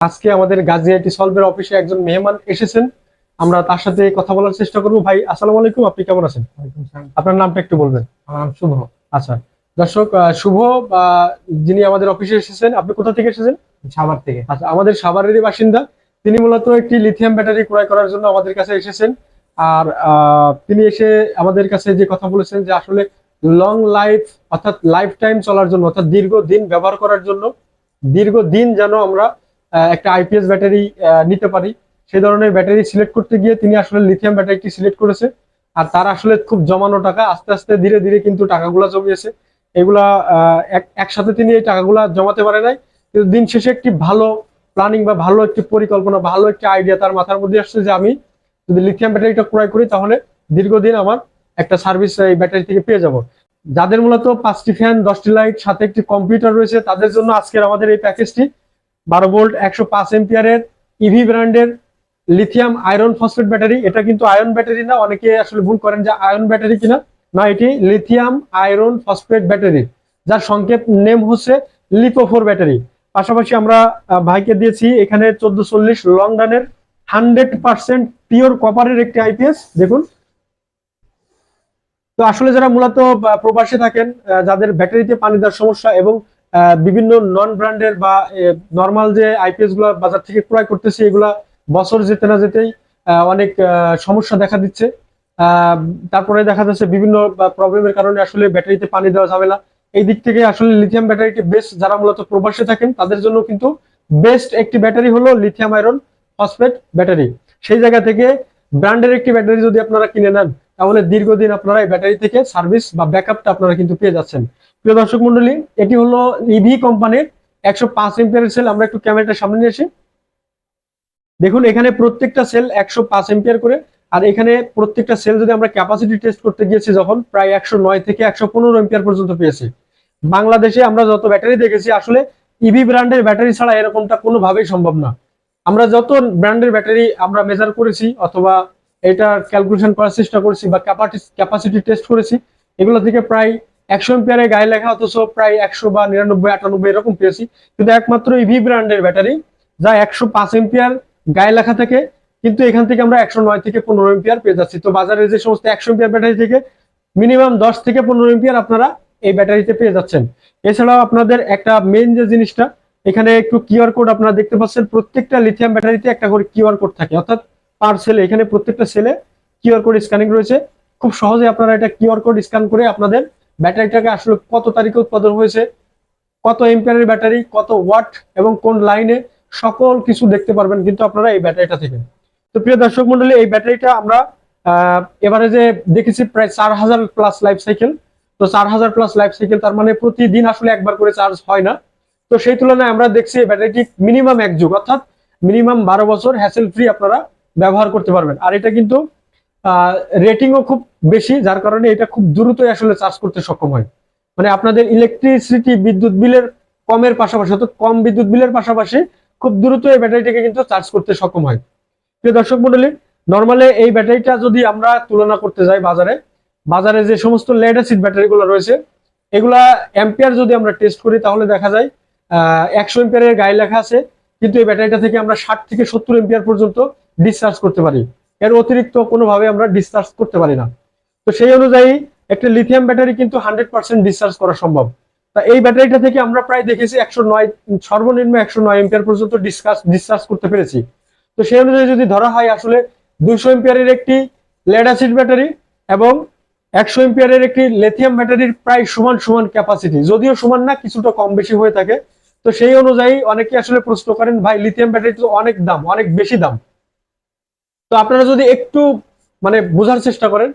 আজকে আমাদের গাজিয়াটি সলভের অফিসে একজন মেহমান এসেছেন। আমরা তার সাথে কথা বলার চেষ্টা করব। ভাই আসসালামু আলাইকুম। আপনি কেমন আছেন? আপনার নামটা একটু বলবেন। আমার নাম শুভ। আচ্ছা। দর্শক শুভ যিনি আমাদের অফিসে এসেছেন আপনি কোথা থেকে এসেছেন? সাভার থেকে। আচ্ছা আমাদের সাভারেরই বাসিন্দা। তিনি মূলত একটি লিথিয়াম ব্যাটারি ক্রয় করার জন্য আমাদের কাছে এসেছেন। আর তিনি এসে আমাদের কাছে যে কথা বলেছেন যে আসলে লং লাইফ অর্থাৎ লাইফ টাইম চলার জন্য অর্থাৎ দীর্ঘদিন ব্যবহার করার জন্য দীর্ঘদিন যেন আমরা একটা আইপিএস ব্যাটারি নিতে পারি। সেই ধরনের ব্যাটারি সিলেক্ট করতে গিয়ে তিনি আসলে লিথিয়াম ব্যাটারিটি সিলেক্ট করেছে। আর তার আসলে খুব জমানো টাকা। আস্তে আস্তে ধীরে ধীরে কিন্তু টাকাগুলো জমিয়েছে। এগুলা একসাথে তিনি এই টাকাগুলা জমাতে পারে নাই। কিন্তু দিন শেষে একটি ভালো প্ল্যানিং বা ভালো একটি পরিকল্পনা, ভালো একটি আইডিয়া তার মাথার মধ্যে আসছে যে আমি যদি লিথিয়াম ব্যাটারিটা ক্রয় করি, তাহলে দীর্ঘদিন আমার একটা সার্ভিস এই ব্যাটারি থেকে পেয়ে যাব। যাদের মূলত পাঁচটি ফ্যান দশটি লাইট সাথে একটি কম্পিউটার রয়েছে, তাদের জন্য আজকের আমাদের এই প্যাকেজটি বারো ভোল্ট, একশো পাঁচ এম্পিয়ারের ইভি ব্র্যান্ডের লিথিয়াম আয়রন ফসফেট ব্যাটারি এটা কিন্তু আয়রন ব্যাটারি না, অনেকে আসলে ভুল করেন যে আয়ন ব্যাটারি কিনা। না, এটি লিথিয়াম আয়রন ফসফেট ব্যাটারি যার সংক্ষেপ নেম হচ্ছে লিপোফোর ব্যাটারি পাশাপাশি আমরা ভাইকে দিয়েছি এখানে চোদ্দ চল্লিশ লং রানের হান্ড্রেড পার্সেন্ট পিওর কপারের একটি আইপিএস দেখুন। তো আসলে যারা মূলত প্রবাসে থাকেন যাদের ব্যাটারিতে পানি দেওয়ার সমস্যা এবং বিভিন্ন নন ব্র্যান্ডের বা নর্মাল যে আইপিএসগুলা বাজার থেকে ক্রয় করতেছে, এগুলা বছর যেতে না যেতেই অনেক সমস্যা দেখা দিচ্ছে। তারপরে দেখা যাচ্ছে বিভিন্ন প্রবলেমের কারণে আসলে ব্যাটারিতে পানি দেওয়া যাবে না। এই দিক থেকে আসলে লিথিয়াম ব্যাটারিটি বেস্ট যারা মূলত প্রবাসে থাকেন, তাদের জন্য কিন্তু বেস্ট একটি ব্যাটারি হলো লিথিয়াম আয়রন ফসফেট ব্যাটারি সেই জায়গা থেকে ব্র্যান্ডের একটি ব্যাটারি যদি আপনারা কিনে নেন, তাহলে দীর্ঘদিন আপনারা এই ব্যাটারি থেকে সার্ভিস বা ব্যাকআপটা আপনারা কিন্তু পেয়ে যাচ্ছেন। প্রিয় দর্শক মন্ডলী, এটি হলো ইভি কোম্পানির একশো পাঁচ এম্পিয়ারের সেল আমরা একটু ক্যামেরাটা সামনে নিয়ে আসি। দেখুন, এখানে প্রত্যেকটা সেল একশো পাঁচ এম্পিয়ার করে। আর এখানে প্রত্যেকটা সেল যদি আমরা ক্যাপাসিটি টেস্ট করতে গিয়েছি, যখন প্রায় একশো নয় থেকে একশো পনেরো এম্পিয়ার পর্যন্ত পেয়েছি। বাংলাদেশে আমরা যত ব্যাটারি দেখেছি, আসলে ইভি ব্র্যান্ডের ব্যাটারি ছাড়া এরকমটা কোনোভাবেই সম্ভব না। আমরা যত ব্র্যান্ডের ব্যাটারি আমরা মেজার করেছি, অথবা এটা ক্যালকুলেশন করার চেষ্টা করেছি বা ক্যাপাসিটি টেস্ট করেছি, এগুলো থেকে প্রায় একশো এম্পিয়ারের গায়ে লেখা অথচ প্রায় একশো বা নিরানব্বই, আটানব্বই এরকম পেয়েছি। কিন্তু একমাত্র ইভি ব্র্যান্ডের ব্যাটারি যা একশো পাঁচ এম্পিয়ার গায়ে লেখা থেকে, কিন্তু এখান থেকে আমরা একশো নয় থেকে পনেরো এম্পিয়ার পেয়ে যাচ্ছি। তো বাজারে যে সমস্ত একশো এম্পিয়ার ব্যাটারি থেকে মিনিমাম দশ থেকে পনেরো এম্পিয়ার আপনারা এই ব্যাটারিতে পেয়ে যাচ্ছেন। এছাড়াও আপনাদের একটা মেইন যে জিনিসটা, এখানে একটু কিউআর কোড আপনারা দেখতে পাচ্ছেন, প্রত্যেকটা লিথিয়াম ব্যাটারিতে একটা করে কিউআর কোড থাকে, অর্থাৎ পার সেলে এখানে প্রত্যেকটা সেলে কিউআর কোড স্ক্যানিং রয়েছে। খুব সহজে আপনারা এটা কিউআর কোড স্ক্যান করে আপনাদের ব্যাটারিটাকে আসলে কত তারিখে উৎপাদন হয়েছে, কত এম্পিয়ারের ব্যাটারি, কত ওয়াট এবং কোন লাইনে সকল কিছু দেখতে পারবেন কিন্তু আপনারা এই ব্যাটারিটা থেকে তো প্রিয় দর্শক মন্ডলী, এই ব্যাটারিটা আমরা এবারে যে দেখেছি প্রায় চার হাজার প্লাস লাইফ সাইকেল তো চার হাজার প্লাস লাইফ সাইকেল তার মানে প্রতিদিন আসলে একবার করে চার্জ হয় না। তো সেই তুলনায় আমরা দেখছি এই ব্যাটারিটি মিনিমাম এক যুগ, অর্থাৎ মিনিমাম বারো বছর হ্যাসেল ফ্রি আপনারা ব্যবহার করতে পারবেন। আর এটা কিন্তু রেটিংও খুব বেশি, যার কারণে এটা খুব দ্রুতই আসলে চার্জ করতে সক্ষম হয়। মানে আপনাদের ইলেকট্রিসিটি বিদ্যুৎ বিলের কমের পাশাপাশি, অর্থাৎ কম বিদ্যুৎ বিলের পাশাপাশি খুব দ্রুত এই ব্যাটারিটাকে কিন্তু চার্জ করতে সক্ষম হয়। প্রিয় দর্শক মন্ডলী নর্মালি এই ব্যাটারিটা যদি আমরা তুলনা করতে যাই বাজারে বাজারে যে সমস্ত লেড অ্যাসিড ব্যাটারিগুলো রয়েছে, এগুলা অ্যাম্পিয়ার যদি আমরা টেস্ট করি, তাহলে দেখা যায় একশো এম্পিয়ারের গায়ে লেখা আছে, কিন্তু এই ব্যাটারিটা থেকে আমরা ষাট থেকে সত্তর এম্পিয়ার পর্যন্ত ডিসচার্জ করতে পারি। এর অতিরিক্ত কোনোভাবে আমরা ডিসচার্জ করতে পারি না। তো সেই অনুযায়ী একটা লিথিয়াম ব্যাটারি কিন্তু হান্ড্রেড পার্সেন্ট ডিসচার্জ করা সম্ভব। তা এই ব্যাটারিটা থেকে আমরা প্রায় দেখেছি একশো নয়, সর্বনিম্ন একশো নয় এম্পিয়ার পর্যন্ত ডিসকাস ডিসচার্জ করতে পেরেছি। তো সেই অনুযায়ী যদি ধরা হয় আসলে দুইশো এম্পিয়ারের একটি লেড অ্যাসিড ব্যাটারি এবং একশো এম্পিয়ারের একটি লিথিয়াম ব্যাটারির প্রায় সমান সমান ক্যাপাসিটি যদিও সমান না, কিছুটা কম বেশি হয়ে থাকে। তো সেই অনুযায়ী অনেকে আসলে প্রশ্ন করেন, ভাই লিথিয়াম ব্যাটারি তো অনেক দাম, অনেক বেশি দাম। তো আপনারা যদি একটু মানে বোঝার চেষ্টা করেন,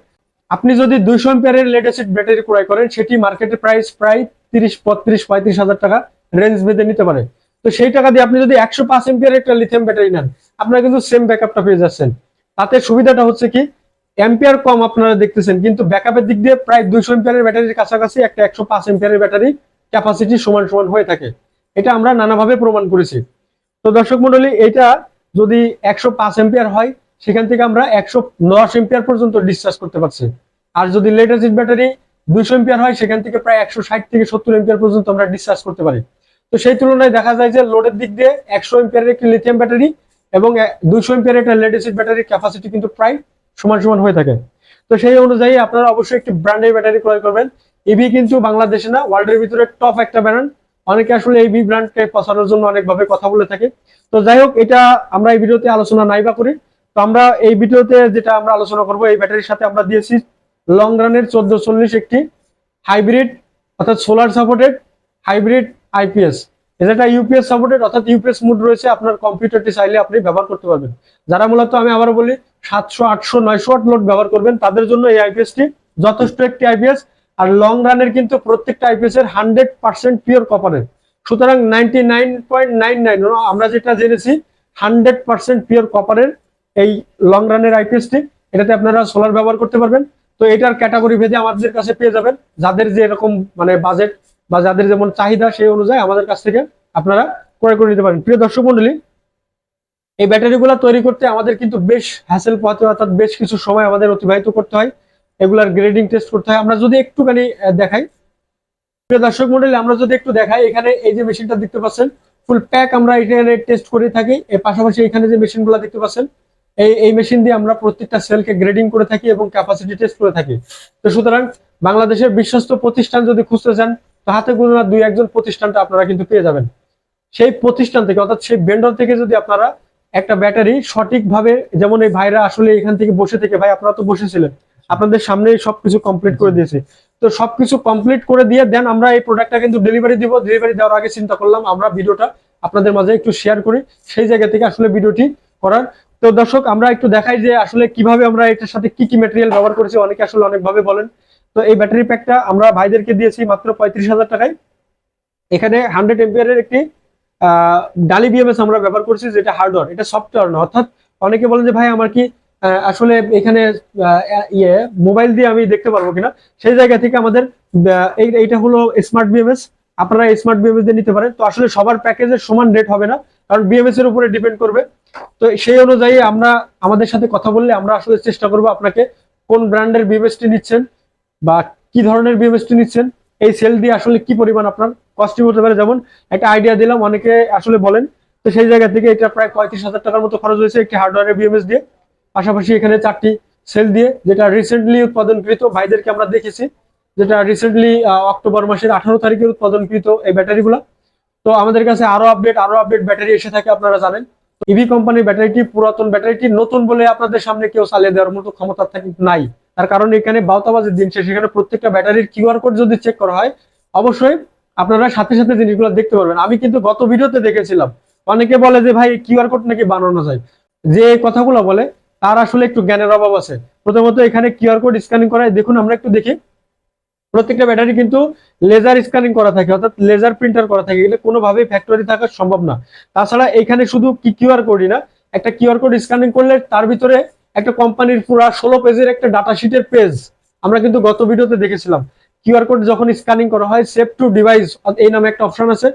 আপনি যদি দুইশো এম্পিয়ারের লেটেস্ট ব্যাটারি ক্রয় করেন, সেটি মার্কেটে প্রাইস প্রায় তিরিশ, বত্রিশ, পঁয়ত্রিশ হাজার টাকা রেঞ্জ বেঁধে নিতে পারে। তো সেই টাকা দিয়ে আপনি যদি একশো পাঁচ এম্পিয়ারের একটা লিথিয়াম ব্যাটারি নেন, আপনারা কিন্তু সেম ব্যাকআপটা পেয়ে যাচ্ছেন। তাতে সুবিধাটা হচ্ছে কি এম্পিয়ার কম আপনারা দেখতেছেন, কিন্তু ব্যাকআপের দিক দিয়ে প্রায় দুইশো এম্পিয়ারের ব্যাটারির কাছাকাছি একটা একশো পাঁচ এম্পিয়ারের ব্যাটারি ক্যাপাসিটি সমান সমান হয়ে থাকে। এটা আমরা নানাভাবে প্রমাণ করেছি। তো দর্শক মন্ডলী এটা যদি একশো পাঁচ এম্পিয়ার হয় সেখান থেকে আমরা একশো দশ এম্পিয়ার পর্যন্ত ডিসচার্জ করতে পারছি। আর যদি লেটার ব্যাটারি দুইশো এম্পিয়ার হয়, সেখান থেকে প্রায় একশো ষাট থেকে সত্তর এম্পিয়ার পর্যন্ত আমরা ডিসচার্জ করতে পারি। তো সেই তুলনায় দেখা যায় যে লোডের দিক দিয়ে একশো এম্পিয়ারের একটি লিথিয়াম ব্যাটারি এবং দুইশো এম্পিয়ারের একটা অ্যাসিড ব্যাটারির ক্যাপাসিটি কিন্তু প্রায় সমান সমান হয়ে থাকে। তো সেই অনুযায়ী আপনারা অবশ্যই একটি ব্র্যান্ডের ব্যাটারি ক্রয় করবেন। ইভি কিন্তু বাংলাদেশে না ওয়ার্ল্ডের ভিতরে টপ একটা ব্র্যান্ড অনেকে আসলে এই ব্র্যান্ডকে পছানোর জন্য অনেকভাবে কথা বলে থাকে। তো যাই হোক, এটা আমরা এই ভিডিওতে আলোচনা নাই বা করি। তো আমরা এই ভিডিওতে যেটা আমরা আলোচনা করব, এই ব্যাটারির সাথে আমরা দিয়েছি লং রানের চোদ্দ চল্লিশ একটি হাইব্রিড, অর্থাৎ সোলার সাপোর্টেড হাইব্রিড আইপিএস যেটা ইউপিএস সাপোর্টেড, অর্থাৎ ইউপিএস মুড রয়েছে আপনার কম্পিউটারটি চাইলে আপনি ব্যবহার করতে পারবেন। যারা মূলত আমি আবার বলি, সাতশো, আটশো, নয়শো ওয়াট লোড ব্যবহার করবেন, তাদের জন্য এই আইপিএসটি যথেষ্ট একটি আইপিএস আর লং রানের কিন্তু প্রত্যেকটা আইপিএস এর হান্ড্রেড পার্সেন্ট পিওর কপারের। সুতরাং নাইনটি আমরা যেটা জেনেছি, হান্ড্রেড পার্সেন্ট পিওর কপারের এই লং রানের আইপিএসটি এটাতে আপনারা সোলার ব্যবহার করতে পারবেন। তো এটার ক্যাটাগরি ভেদে আমাদের কাছে পেয়ে যাবেন। যাদের যে এরকম মানে বাজেট বা যাদের যেমন চাহিদা সেই অনুযায়ী আমাদের কাছ থেকে আপনারা ক্রয় করে নিতে পারেন। প্রিয় দর্শক মন্ডলী, এই ব্যাটারিগুলো তৈরি করতে আমাদের কিন্তু বেশ হ্যাসেল হয়, অর্থাৎ বেশ কিছু সময় আমাদের অতিবাহিত করতে হয়। এগুলার গ্রেডিং টেস্ট করতে হয়। আমরা যদি একটুখানি দেখাই। প্রিয় দর্শক মন্ডলী, আমরা যদি একটু দেখাই, এখানে এই যে মেশিনটা দেখতে পাচ্ছেন ফুল প্যাক আমরা এখানে টেস্ট করে থাকি। এর পাশাপাশি এখানে যে মেশিনগুলো দেখতে পাচ্ছেন এই এই মেশিন দিয়ে আমরা প্রত্যেকটা সেলকে গ্রেডিং করে থাকি এবং ক্যাপাসিটি টেস্ট করে থাকি। তো সুতরাং বাংলাদেশের বিশ্বস্ত প্রতিষ্ঠান যদি খুঁজতে চান, তো হাতে গোনা দুই একজন প্রতিষ্ঠানটা আপনারা কিন্তু পেয়ে যাবেন। সেই প্রতিষ্ঠান থেকে, অর্থাৎ সেই ভেন্ডর থেকে যদি আপনারা একটা ব্যাটারি সঠিকভাবে, যেমন এই ভাইরা আসলে এখান থেকে বসে থেকে, ভাই আপনারা তো বসেছিলেন, আপনাদের সামনেই সবকিছু কমপ্লিট করে দিয়েছে। তো সবকিছু কমপ্লিট করে দিয়ে দেন, আমরা এই প্রোডাক্টটা কিন্তু ডেলিভারি দিব ডেলিভারি দেওয়ার আগে চিন্তা করলাম, আমরা ভিডিওটা আপনাদের মাঝে একটু শেয়ার করি। সেই জায়গা থেকে আসলে ভিডিওটি করার তো দর্শক, আমরা একটু দেখাই যে আসলে কীভাবে আমরা এটার সাথে কি কি ম্যাটেরিয়াল ব্যবহার করেছি, অনেকে আসলে অনেকভাবে বলেন। তো এই ব্যাটারি প্যাকটা আমরা ভাইদেরকে দিয়েছি মাত্র পঁয়ত্রিশ হাজার টাকায়। এখানে হান্ড্রেড এম্পিয়ারের একটি ডালি বিএমএস আমরা ব্যবহার করছি, যেটা হার্ডওয়্যার এটা সফটওয়্যার না। অর্থাৎ অনেকে বলেন যে, ভাই, আমার কি আসলে এখানে ইয়ে মোবাইল দিয়ে আমি দেখতে পারব কিনা? সেই জায়গা থেকে আমাদের এই- এইটা হলো স্মার্ট বিএমএস আপনারা স্মার্ট বিএমএস দিয়ে নিতে পারেন। তো আসলে সবার প্যাকেজের সমান রেট হবে না, কারণ বিএমএস এর উপরে ডিপেন্ড করবে। তো সেই অনুযায়ী আমরা আমাদের সাথে কথা বললে আমরা আসলে চেষ্টা করব আপনাকে কোন ব্র্যান্ডের বিএমএসটি নিচ্ছেন বা কি ধরনের বিএমএসটি নিচ্ছেন, এই সেল দিয়ে আসলে কি পরিমাণ আপনার কস্টিং হতে পারে। যেমন একটা আইডিয়া দিলাম, অনেকে আসলে বলেন, তো সেই জায়গা থেকে এটা প্রায় পঁয়ত্রিশ হাজার টাকার মতো খরচ হয়েছে একটি হার্ডওয়্যারের বিএমএস দিয়ে। পাশাপাশি এখানে চারটি সেল দিয়ে, যেটা রিসেন্টলি উৎপাদনকৃত ভাইদেরকে আমরা দেখেছি, যেটা রিসেন্টলি অক্টোবর মাসের আঠারো তারিখে উৎপাদনকৃত এই ব্যাটারিগুলো তো আমাদের কাছে আরও আপডেট আরও আপডেট ব্যাটারি এসে থাকে, আপনারা জানেন। ইভি কোম্পানির ব্যাটারিটি পুরাতন ব্যাটারিটি নতুন বলে আপনাদের সামনে কেউ চালিয়ে দেওয়ার মতো ক্ষমতা থাকে নাই। তার কারণ এখানে বাউতাবাজের দিন শেষে এখানে প্রত্যেকটা ব্যাটারির কিউআর কোড যদি চেক করা হয়, অবশ্যই আপনারা সাথে সাথে জিনিসগুলো দেখতে পারবেন। আমি কিন্তু গত ভিডিওতে দেখেছিলাম। অনেকে বলে যে, ভাই কিউআর কোড নাকি বানানো যায়? যে কথাগুলো বলে, তার আসলে একটু জ্ঞানের অভাব আছে। প্রথমত এখানে কিউআর কোড স্ক্যানিং করায় দেখুন, আমরা একটু দেখি। প্রত্যেকটা ব্যাটারি কিন্তু লেজার স্ক্যানিং করা থাকে, অর্থাৎ লেজার প্রিন্টার করা থাকে, এগুলো কোনোভাবেই ফ্যাক্টরি থাকা সম্ভব না। তাছাড়া এখানে শুধু কি কিউআর কোডই না, একটা কিউআর কোড স্ক্যানিং করলে তার ভিতরে একটা কোম্পানির পুরা ষোলো পেজের একটা ডাটা শিটের পেজ আমরা কিন্তু গত ভিডিওতে দেখেছিলাম। কিউআর কোড যখন স্ক্যানিং করা হয় সেভ টু ডিভাইস এই নামে একটা অপশন আছে,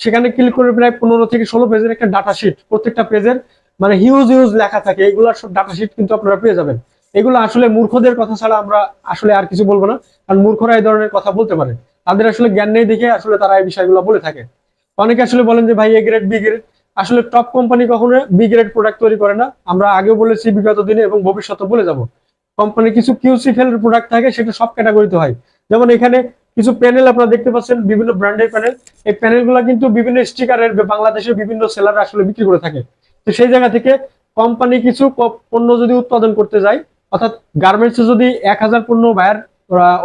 সেখানে ক্লিক করে প্রায় পনেরো থেকে ষোলো পেজের একটা ডাটা শিট প্রত্যেকটা পেজের মানে হিউজ হিউজ লেখা থাকে এগুলোর সব ডাটা শিট কিন্তু আপনারা পেয়ে যাবেন। এগুলো আসলে মূর্খদের কথা ছাড়া আমরা আসলে আর কিছু বলব না। কারণ মূর্খরা এই ধরনের কথা বলতে পারে। তাদের আসলে জ্ঞান নেই দেখে আসলে তারা এই বিষয়গুলো বলে থাকে। অনেকে আসলে বলেন যে, ভাই এ গ্রেড বি গ্রেড আসলে টপ কোম্পানি কখনো বি গ্রেড প্রোডাক্ট তৈরি করে না। আমরা আগেও বলেছি বিগত দিনে এবং ভবিষ্যতে বলে যাব। কোম্পানি কিছু কিউসি ফেলের প্রোডাক্ট থাকে, সেটা সব ক্যাটাগরিতে হয়। যেমন এখানে কিছু প্যানেল আপনারা দেখতে পাচ্ছেন, বিভিন্ন ব্র্যান্ডের প্যানেল এই প্যানেলগুলো কিন্তু বিভিন্ন স্টিকারের বাংলাদেশের বিভিন্ন সেলার আসলে বিক্রি করে থাকে। তো সেই জায়গা থেকে কোম্পানি কিছু পণ্য যদি উৎপাদন করতে যায় অর্থাৎ গার্মেন্টসে যদি এক হাজার পণ্য বায়ার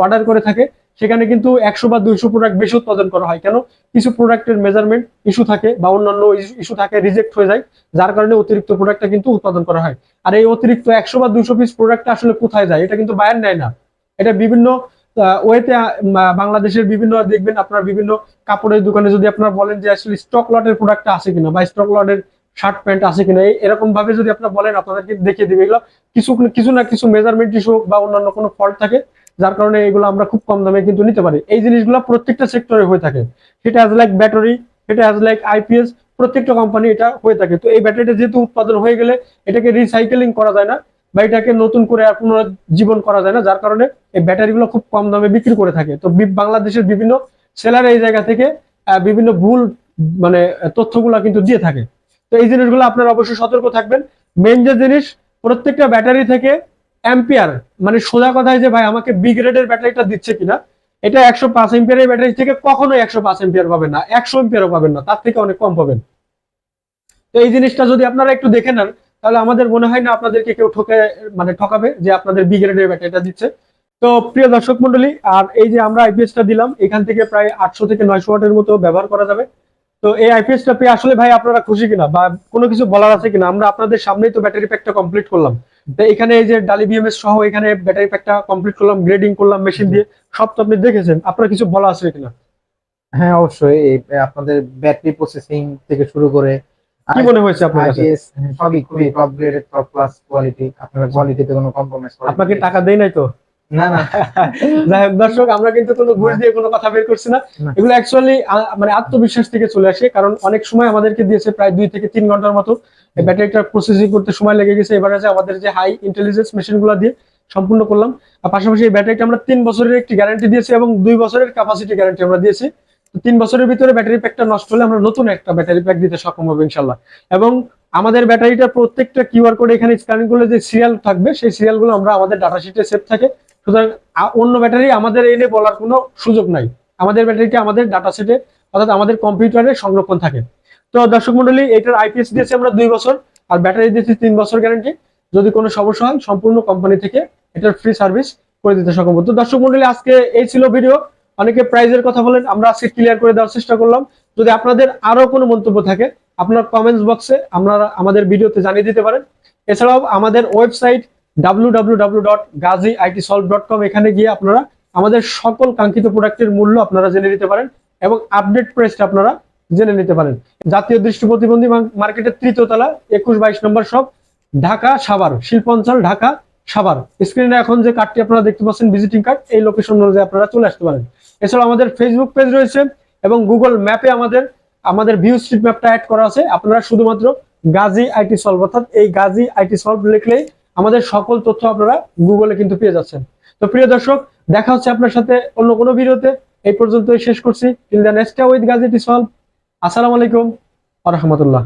অর্ডার করে থাকে, সেখানে কিন্তু একশো বা দুইশো প্রোডাক্ট বেশি উৎপাদন করা হয়। কেন? কিছু প্রোডাক্টের মেজারমেন্ট ইস্যু থাকে বা অন্যান্য ইস্যু থাকে রিজেক্ট হয়ে যায়, যার কারণে অতিরিক্ত প্রোডাক্টটা কিন্তু উৎপাদন করা হয়। আর এই অতিরিক্ত একশো বা দুইশো পিস প্রোডাক্টটা আসলে কোথায় যায়? এটা কিন্তু বায়ার নেয় না। এটা বিভিন্ন ওয়েতে বাংলাদেশের বিভিন্ন, দেখবেন আপনার বিভিন্ন কাপড়ের দোকানে যদি আপনারা বলেন যে আসলে স্টক লটের প্রোডাক্টটা আছে কিনা বা স্টক লটের শার্ট প্যান্ট আছে কিনা এরকম ভাবে যদি আপনারা বলেন, আপনাদেরকে দেখিয়ে দিবে। এগুলো কিছু কিছু না কিছু মেজারমেন্ট ইস্যু বা অন্যান্য কোনো ফল্ট থাকে, যার কারণে এগুলো আমরা খুব কম দামে কিন্তু নিতে পারি। এই জিনিসগুলো প্রত্যেকটা সেক্টরে হয়ে থাকে। সেটা অ্যাজ লাইক ব্যাটারি সেটা অ্যাজ লাইক আইপিএস প্রত্যেকটা কোম্পানি এটা হয়ে থাকে। তো এই ব্যাটারিটা যেহেতু উৎপাদন হয়ে গেলে এটাকে রিসাইকেলিং করা যায় না, বা এটাকে নতুন করে আর পুনর্জীবন করা যায় না, যার কারণে এই ব্যাটারিগুলো খুব কম দামে বিক্রি করে থাকে। তো বাংলাদেশের বিভিন্ন সেলার এই জায়গা থেকে বিভিন্ন ভুল মানে তথ্যগুলা কিন্তু দিয়ে থাকে। তো এই জিনিসগুলো আপনারা অবশ্যই সতর্ক থাকবেন। মেন যে জিনিস, প্রত্যেকটা ব্যাটারি থেকে অ্যাম্পিয়ার মানে সোজা কথায় যে ভাই আমাকে বি গ্রেডের ব্যাটারিটা দিচ্ছে কিনা, এটা একশো পাঁচ এম্পিয়ারের ব্যাটারি থেকে কখনোই একশো পাঁচ এম্পিয়ার পাবেন না, একশো এম্পিয়ারও পাবেন না, তার থেকে অনেক কম পাবেন। তো এই জিনিসটা যদি আপনারা একটু দেখে নেন, তাহলে আমাদের মনে হয় না আপনাদেরকে কেউ ঠকে মানে ঠকাবে যে আপনাদের বি গ্রেডের ব্যাটারিটা দিচ্ছে। তো প্রিয় দর্শক মন্ডলী আর এই যে আমরা আইপিএসটা দিলাম, এখান থেকে প্রায় আটশো থেকে নয়শো ওয়াটের মতো ব্যবহার করা যাবে। তো এই আইপিএসটা পেয়ে আসলে ভাই আপনারা খুশি কিনা বা কোনো কিছু বলার আছে কিনা? আমরা আপনাদের সামনেই তো ব্যাটারি প্যাকটা কমপ্লিট করলাম। তো এখানে এই যে ডালি বিএমএস সহ এখানে ব্যাটারি প্যাকটা কমপ্লিট করলাম গ্রেডিং করলাম মেশিন দিয়ে সব তো আপনি দেখেছেন। আপনার কিছু বলা আছে কিনা? হ্যাঁ অবশ্যই। এই আপনাদের ব্যাটারি প্রসেসিং থেকে শুরু করে কি মনে হয়েছে আপনার কাছে? হ্যাঁ, সবই খুবই টপ গ্রেডের টপ ক্লাস কোয়ালিটি আপনারা কোয়ালিটিতে কোনো কম্প্রোমাইজ আপনাকে টাকা দেয় নাই তো? না না। যাই হোক দর্শক আমরা কিন্তু কোনো ঘুষ দিয়ে কোনো কথা বের করছি না। এগুলো অ্যাকচুয়ালি মানে আত্মবিশ্বাস থেকে চলে আসে কারণ অনেক সময় আমাদেরকে দিয়েছে প্রায় দুই থেকে তিন ঘণ্টার মতো। ব্যাটারিটা প্রসেসিং করতে সময় লেগে গেছে এবারে যে আমাদের যে হাই ইন্টেলিজেন্স মেশিনগুলো দিয়ে সম্পূর্ণ করলাম। আর পাশাপাশি এই ব্যাটারিটা আমরা তিন বছরের একটি গ্যারান্টি দিয়েছি এবং দুই বছরের ক্যাপাসিটি গ্যারান্টি আমরা দিয়েছি। তিন বছরের ভিতরে ব্যাটারি প্যাকটা নষ্ট হলে আমরা নতুন একটা ব্যাটারি প্যাক দিতে সক্ষম হব ইনশাল্লাহ এবং আমাদের ব্যাটারিটা প্রত্যেকটা কিউআর কোড এখানে স্ক্যানিং করলে যে সিরিয়াল থাকবে, সেই সিরিয়ালগুলো আমরা আমাদের ডাটা শিটে সেভ থাকে। সুতরাং অন্য ব্যাটারি আমাদের এনে বলার কোনো সুযোগ নাই। আমাদের ব্যাটারিটা আমাদের ডাটা সেটে অর্থাৎ আমাদের কম্পিউটারে সংরক্ষণ থাকে। তো দর্শক মন্ডলী, এটার আইপিএস দিয়েছি আমরা দুই বছর, আর ব্যাটারি দিয়েছি তিন বছর গ্যারান্টি যদি কোনো সমস্যা হয়, সম্পূর্ণ কোম্পানি থেকে এটার ফ্রি সার্ভিস করে দিতে সক্ষম তো দর্শক মন্ডলী, আজকে এই ছিল ভিডিও অনেকে প্রাইজের কথা বলেন, আমরা আজকে ক্লিয়ার করে দেওয়ার চেষ্টা করলাম। যদি আপনাদের আরও কোনো মন্তব্য থাকে, আপনার কমেন্টস বক্সে আপনারা আমাদের ভিডিওতে জানিয়ে দিতে পারেন। এছাড়াও আমাদের ওয়েবসাইট www.gaziitsolve.com এখানে গিয়ে আপনারা আমাদের সকল কাঙ্ক্ষিত প্রোডাক্টের মূল্য আপনারা জেনে নিতে পারেন এবং আপডেট প্রাইসটা আপনারা জেনে নিতে পারেন। জাতীয় দৃষ্টি প্রতিবন্ধী মার্কেটের তৃতীয় তলা, একুশ বাইশ নম্বর সব ঢাকা সাভার, শিল্পাঞ্চল, ঢাকা। সাভার। স্ক্রিনে এখন যে কার্ডটি আপনারা দেখতে পাচ্ছেন ভিজিটিং কার্ড এই লোকেশন অনুযায়ী আপনারা চলে আসতে পারেন। এছাড়াও আমাদের ফেসবুক পেজ রয়েছে এবং গুগল ম্যাপে আমাদের আমাদের ভিউ স্ট্রিট ম্যাপটা অ্যাড করা আছে। আপনারা শুধুমাত্র গাজী আইটি সলভ অর্থাৎ এই গাজী আইটি সলভ লিখলেই আমাদের সকল তথ্য আপনারা গুগলে কিন্তু পেয়ে যাচ্ছেন। তো প্রিয় দর্শক, দেখা হচ্ছে আপনার সাথে অন্য কোনো ভিডিওতে। এই পর্যন্তই শেষ করছি। In the next with Gazi IT solve আসসালামু আলাইকুম। আ রহমতুল্লাহ।